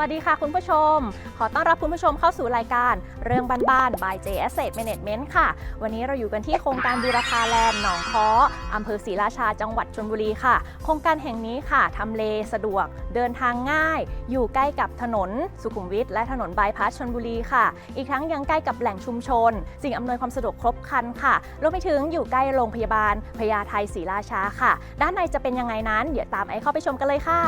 วัสดีค่ะคุณผู้ชม ขอต้อนรับคุณผู้ชมเข้าสู่รายการเรื่องบ้านๆ by J Asset Management ค่ะ วันนี้เราอยู่กันที่โครงการบูรพาแลนด์หนองค้ออำเภอศรีราชาจังหวัดชลบุรีค่ะ โครงการแห่งนี้ค่ะทำเลสะดวกเดินทางง่าย อยู่ใกล้กับถนนสุขุมวิทและถนนบายพาสชลบุรีค่ะ อีกทั้งยังใกล้กับแหล่งชุมชน สิ่งอำนวยความสะดวกครบครันค่ะรวมไปถึงอยู่ใกล้โรงพยาบาลพญาไทศรีราชาค่ะ ด้านในจะเป็นยังไงนั้น เดี๋ยวตามไอเข้าไปชมกันเลยค่ะ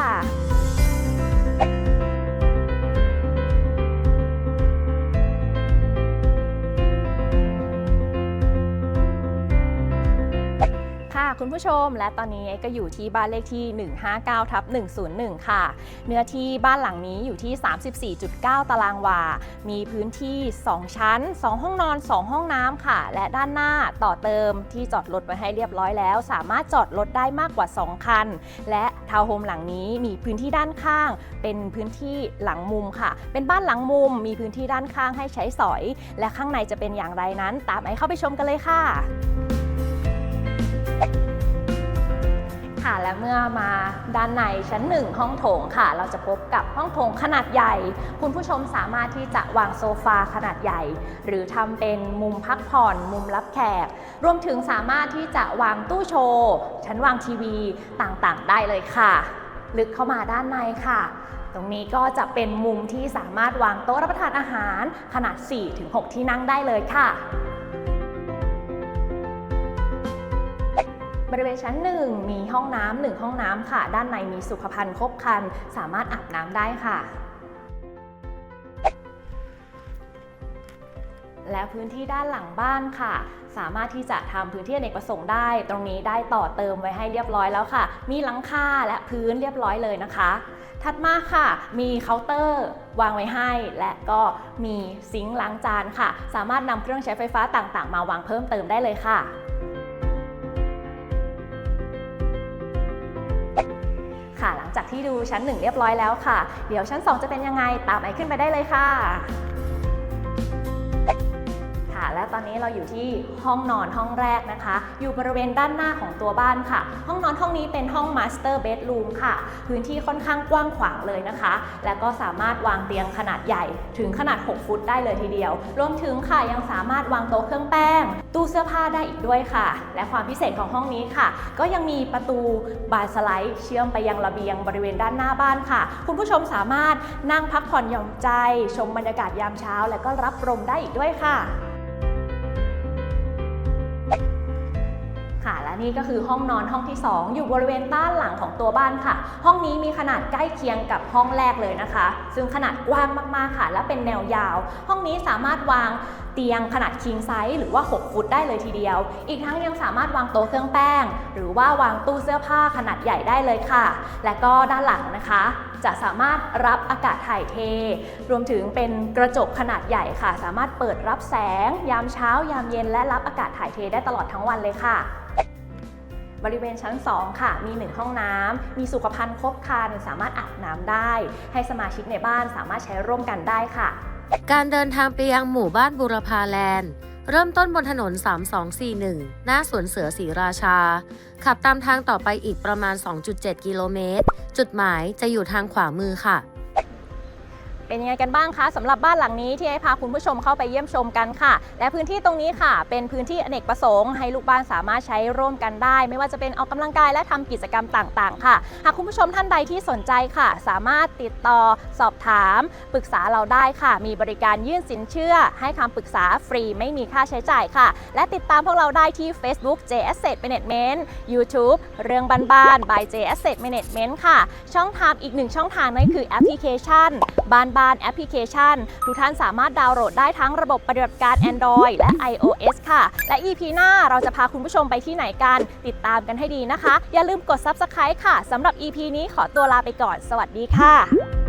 คุณผู้ชม และตอนนี้ก็อยู่ที่บ้านเลขที่ 159ทับ101 ค่ะ เนื้อที่บ้านหลังนี้อยู่ที่ 34.9 ตารางวา มีพื้นที่ 2 ชั้น 2 ห้องนอน 2 ห้องน้ำค่ะ และด้านหน้าต่อเติมที่จอดรถไว้ให้เรียบร้อยแล้ว สามารถจอดรถได้มากกว่า 2 คัน และทาวน์โฮมหลังนี้มีพื้นที่ด้านข้าง เป็นพื้นที่หลังมุมค่ะ เป็นบ้านหลังมุม มีพื้นที่ด้านข้างให้ใช้สอย และข้างในจะเป็นอย่างไรนั้น ตามไอเข้าไปชมกันเลยค่ะ ค่ะและเมื่อมาด้านในชั้น 1 ห้องโถงค่ะ เราจะพบกับห้องโถงขนาดใหญ่ คุณผู้ชมสามารถที่จะวางโซฟาขนาดใหญ่ หรือทำเป็นมุมพักผ่อน มุมรับแขก รวมถึงสามารถที่จะวางตู้โชว์ ชั้นวางทีวีต่างๆ ได้เลยค่ะ ลึกเข้ามาด้านในค่ะ ตรงนี้ก็จะเป็นมุมที่สามารถวางโต๊ะรับประทานอาหารขนาด 4-6 ที่นั่งได้เลยค่ะ บริเวณชั้นหนึ่งมีห้องน้ำหนึ่งห้องน้ำค่ะ ด้านในมีสุขภัณฑ์ครบครัน สามารถอาบน้ำได้ค่ะ และพื้นที่ด้านหลังบ้านค่ะ สามารถที่จะทำพื้นที่อเนกประสงค์ได้ ตรงนี้ได้ต่อเติมไว้ให้เรียบร้อยแล้วค่ะ มีหลังคาและพื้นเรียบร้อยเลยนะคะ ถัดมาค่ะ มีเคาน์เตอร์วางไว้ให้ และก็มีซิงค์ล้างจานค่ะ สามารถนำเครื่องใช้ไฟฟ้าต่างๆ มาวางเพิ่มเติมได้เลยค่ะ ที่ดูชั้น 1 เรียบร้อยแล้วค่ะ เดี๋ยวชั้น 2 จะเป็นยังไงตามไอขึ้นไปได้เลยค่ะค่ะ และตอนนี้เราอยู่ที่ห้องนอนห้องแรกนะคะ อยู่บริเวณด้านหน้าของตัวบ้านค่ะ ห้องนอนห้องนี้เป็นห้อง Master Bedroom ค่ะ พื้นที่ค่อนข้างกว้างขวางเลยนะคะ และก็สามารถวางเตียงขนาดใหญ่ถึงขนาด 6 ฟุตได้เลยทีเดียว รวมถึงค่ะยังสามารถวางโต๊ะเครื่องแป้ง ตู้เสื้อผ้าได้อีกด้วยค่ะ และความพิเศษของห้องนี้ค่ะ ก็ยังมีประตูบานสไลด์เชื่อมไปยังระเบียงบริเวณด้านหน้าบ้านค่ะ คุณผู้ชมสามารถนั่งพักผ่อนหย่อนใจ ชมบรรยากาศยามเช้า และก็รับลมได้อีกด้วยค่ะ นี่ก็คือห้องนอนห้องที่ 2 อยู่บริเวณด้านหลังของตัวบ้านค่ะ ห้องนี้มีขนาดใกล้เคียงกับห้องแรกเลยนะคะ ซึ่งขนาดกว้างมากๆค่ะ และเป็นแนวยาว ห้องนี้สามารถวางเตียงขนาด king size หรือว่า 6 ฟุตได้เลยทีเดียว อีกทั้งยังสามารถวางโต๊ะเครื่องแป้ง หรือว่าวางตู้เสื้อผ้าขนาดใหญ่ได้เลยค่ะ และก็ด้านหลังนะคะ จะสามารถรับอากาศถ่ายเท รวมถึงเป็นกระจกขนาดใหญ่ค่ะ สามารถเปิดรับแสง ยามเช้ายามเย็นและรับอากาศถ่ายเทได้ตลอดทั้งวันเลยค่ะ บริเวณชั้น 2 ค่ะ มี 1 ห้องน้ำมีสุขภัณฑ์ครบครันสามารถอาบน้ำได้ ให้สมาชิกในบ้านสามารถใช้ร่วมกันได้ค่ะ การเดินทางไปยังหมู่บ้านบูรพาแลนด์เริ่มต้นบนถนน 3241 หน้าสวนเสือศรีราชา ขับตามทางต่อไปอีกประมาณ 2.7 กิโลเมตร จุดหมายจะอยู่ทางขวามือค่ะ เป็นยังไงกันบ้างคะสำหรับบ้านหลังนี้ที่ให้พาคุณผู้ชมเข้าไปเยี่ยมชมกันค่ะ และพื้นที่ตรงนี้ค่ะ เป็นพื้นที่อเนกประสงค์ให้ลูกบ้านสามารถใช้ร่วมกันได้ ไม่ว่าจะเป็นออกกำลังกายและทำกิจกรรมต่างๆ ค่ะ หากคุณผู้ชมท่านใดที่สนใจค่ะ สามารถติดต่อสอบถาม ปรึกษาเราได้ค่ะ มีบริการยื่นสินเชื่อ ให้คำปรึกษาฟรีไม่มีค่าใช้จ่ายค่ะ และติดตามพวกเราได้ที่ Facebook J Asset Management YouTube เรื่องบ้านๆ by J Asset Management ค่ะ ช่องทางอีกหนึ่งช่องทางนั่นคือแอปพลิเคชัน บ้านบ้านแอปพลิเคชัน ทุกท่านสามารถดาวน์โหลดได้ทั้งระบบปฏิบัติการ Android และ iOS ค่ะ และ EP หน้าเราจะพาคุณผู้ชมไปที่ไหนกัน ติดตามกันให้ดีนะคะ อย่าลืมกด Subscribe ค่ะสำหรับ EP นี้ขอตัวลาไปก่อน สวัสดีค่ะ